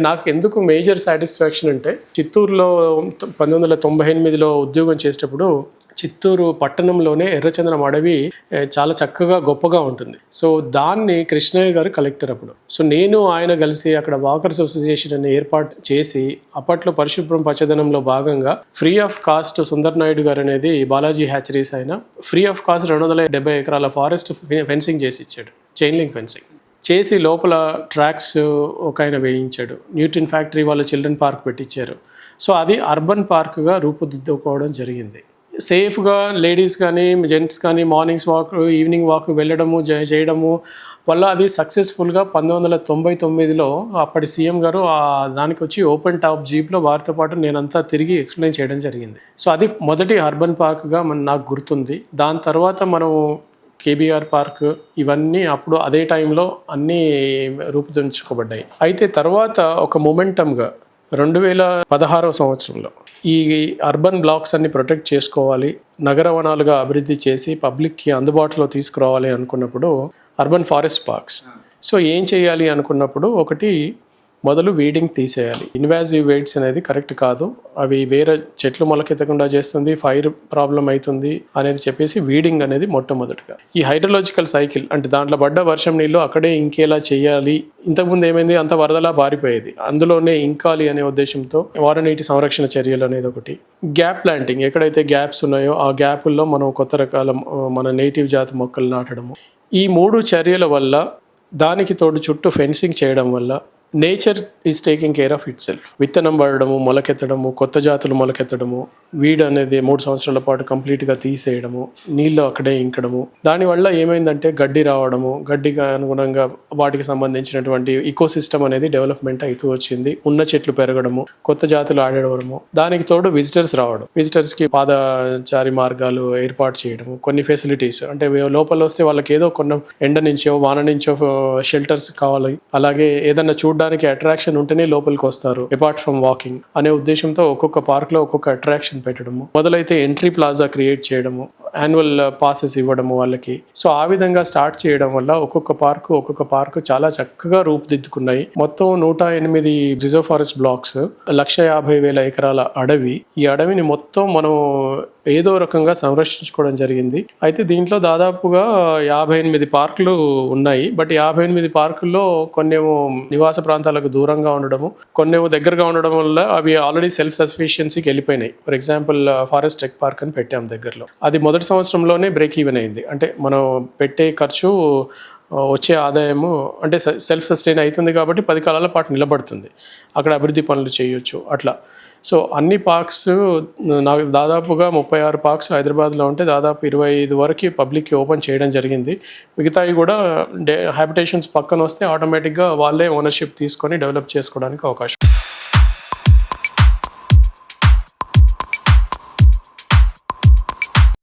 నాకు ఎందుకు major satisfaction అంటే చిత్తూరులో పంతొమ్మిది వందల తొంభై ఎనిమిదిలో ఉద్యోగం చేసేటప్పుడు చిత్తూరు పట్టణంలోనే ఎర్రచందనం అడవి చాలా చక్కగా గొప్పగా ఉంటుంది. సో దాన్ని కృష్ణయ్య గారు కలెక్టర్ అప్పుడు. సో నేను ఆయన కలిసి అక్కడ వాకర్స్ అసోసియేషన్ అని ఏర్పాటు చేసి అప్పట్లో పరిశుభ్రం పచ్చదనంలో భాగంగా free of cost Sundar Naidu garu అనేది బాలాజీ హ్యాచరీస్ ఆయన ఫ్రీ ఆఫ్ కాస్ట్ రెండు వందల డెబ్బై ఎకరాల ఫారెస్ట్ ఫెన్సింగ్ చేసి ఇచ్చాడు. Chain link fencing. చేసి లోపల ట్రాక్స్ ఒక ఆయన వేయించాడు. న్యూట్రిన్ ఫ్యాక్టరీ వాళ్ళు చిల్డ్రన్ పార్క్ పెట్టించారు సో అది అర్బన్ పార్క్గా రూపుదిద్దుకోవడం జరిగింది. సేఫ్గా లేడీస్ కానీ జెంట్స్ కానీ మార్నింగ్స్ వాక్ ఈవినింగ్ వాక్ వెళ్ళడము జ- చేయడము వల్ల అది సక్సెస్ఫుల్గా పంతొమ్మిది వందల తొంభై తొమ్మిదిలో అప్పటి సీఎం గారు దానికి వచ్చి ఓపెన్ టాప్ జీప్లో వారితో పాటు నేనంతా తిరిగి ఎక్స్ప్లెయిన్ చేయడం జరిగింది. సో అది మొదటి అర్బన్ పార్క్గా మన నాకు గుర్తుంది. దాని తర్వాత మనం కేబీఆర్ పార్క్ ఇవన్నీ అప్పుడు అదే టైంలో అన్నీ రూపుదించుకోబడ్డాయి. అయితే తర్వాత ఒక మొమెంటమ్గా రెండు వేల పదహారవ సంవత్సరంలో ఈ అర్బన్ బ్లాక్స్ అన్ని ప్రొటెక్ట్ చేసుకోవాలి నగర వనాలుగా అభివృద్ధి చేసి పబ్లిక్కి అందుబాటులో తీసుకురావాలి అనుకున్నప్పుడు అర్బన్ ఫారెస్ట్ పార్క్స్. సో ఏం చేయాలి అనుకున్నప్పుడు ఒకటి మొదలు వీడింగ్ తీసేయాలి. ఇన్వాజివ్ వెయిట్స్ అనేది కరెక్ట్ కాదు. అవి వేరే చెట్లు మొలకెత్తకుండా చేస్తుంది ఫైర్ ప్రాబ్లం అవుతుంది అనేది చెప్పేసి వీడింగ్ అనేది మొట్టమొదటిగా. ఈ హైడ్రలాజికల్ సైకిల్ అంటే దాంట్లో పడ్డ వర్షం నీళ్ళు అక్కడే ఇంకేలా చేయాలి? ఇంతకుముందు ఏమైంది? అంత వరదలా పారిపోయేది. అందులోనే ఇంకాలి అనే ఉద్దేశంతో వారనీటి సంరక్షణ చర్యలు అనేది ఒకటి. గ్యాప్ ప్లాంటింగ్ ఎక్కడైతే గ్యాప్స్ ఉన్నాయో ఆ గ్యాపుల్లో మనం కొత్త రకాల మన నేటివ్ జాతి మొక్కలు నాటడము. ఈ మూడు చర్యల వల్ల దానికి తోడు చుట్టూ ఫెన్సింగ్ చేయడం వల్ల nature is taking care of itself విత్తనం పడడము మొలకెత్తడము కొత్త జాతులు మొలకెత్తడము వీడ్ అనేది మూడు సంవత్సరాల పాటు కంప్లీట్గా తీసేయడము నీళ్ళు అక్కడే ఇంకడము. దానివల్ల ఏమైందంటే గడ్డి రావడము గడ్డికి అనుగుణంగా వాటికి సంబంధించినటువంటి ఇకోసిస్టమ్ అనేది డెవలప్మెంట్ అవుతూ వచ్చింది. ఉన్న చెట్లు పెరగడము కొత్త జాతులు ఆడడము దానికి తోడు విజిటర్స్ రావడం. విజిటర్స్కి పాదచారి మార్గాలు ఏర్పాటు చేయడము కొన్ని ఫెసిలిటీస్ అంటే లోపల వస్తే వాళ్ళకి ఏదో కొన్ని ఎండ నుంచో వాన నుంచో షెల్టర్స్ కావాలి. అలాగే ఏదన్నా చూడడానికి అట్రాక్షన్ ఉంటేనే లోపలికి వస్తారు అపార్ట్ ఫ్రమ్ వాకింగ్ అనే ఉద్దేశంతో ఒక్కొక్క పార్క్లో ఒక్కొక్క అట్రాక్షన్ పెట్టడము. మొదలైతే ఎంట్రీ ప్లాజా క్రియేట్ చేయడము యాన్యువల్ పాసెస్ ఇవ్వడము వాళ్ళకి. సో ఆ విధంగా స్టార్ట్ చేయడం వల్ల ఒక్కొక్క పార్కు ఒక్కొక్క పార్కు చాలా చక్కగా రూపుదిద్దుకున్నాయి. మొత్తం నూట ఎనిమిది రిజర్వ్ ఫారెస్ట్ బ్లాక్స్ లక్ష యాభై వేల ఎకరాల అడవి. ఈ అడవిని మొత్తం మనం ఏదో రకంగా సంరక్షించుకోవడం జరిగింది. అయితే దీంట్లో దాదాపుగా యాభై ఎనిమిది పార్కులు ఉన్నాయి. బట్ యాభై ఎనిమిది పార్కుల్లో కొన్నేమో నివాస ప్రాంతాలకు దూరంగా ఉండడము కొన్నేమో దగ్గరగా ఉండడం వల్ల అవి ఆల్రెడీ సెల్ఫ్ సఫిషియన్సీకి వెళ్ళిపోయినాయి. For example forest tech park అని పెట్టాం దగ్గరలో. అది మొదటి సంవత్సరంలోనే బ్రేక్ ఈవెన్ అయింది. అంటే మనం పెట్టే ఖర్చు వచ్చే ఆదాయము అంటే సెల్ఫ్ సస్టైన్ అవుతుంది కాబట్టి పది కాలాల పాటు నిలబడుతుంది. అక్కడ అభివృద్ధి పనులు చేయొచ్చు అట్లా. సో అన్ని పార్క్స్ నాకు దాదాపుగా ముప్పై ఆరు పార్క్స్ హైదరాబాద్లో ఉంటే దాదాపు ఇరవై ఐదు వరకు పబ్లిక్కి ఓపెన్ చేయడం జరిగింది. మిగతావి కూడా డే హ్యాబిటేషన్స్ పక్కన వస్తే ఆటోమేటిక్గా వాళ్ళే ఓనర్షిప్ తీసుకొని డెవలప్ చేసుకోవడానికి అవకాశం.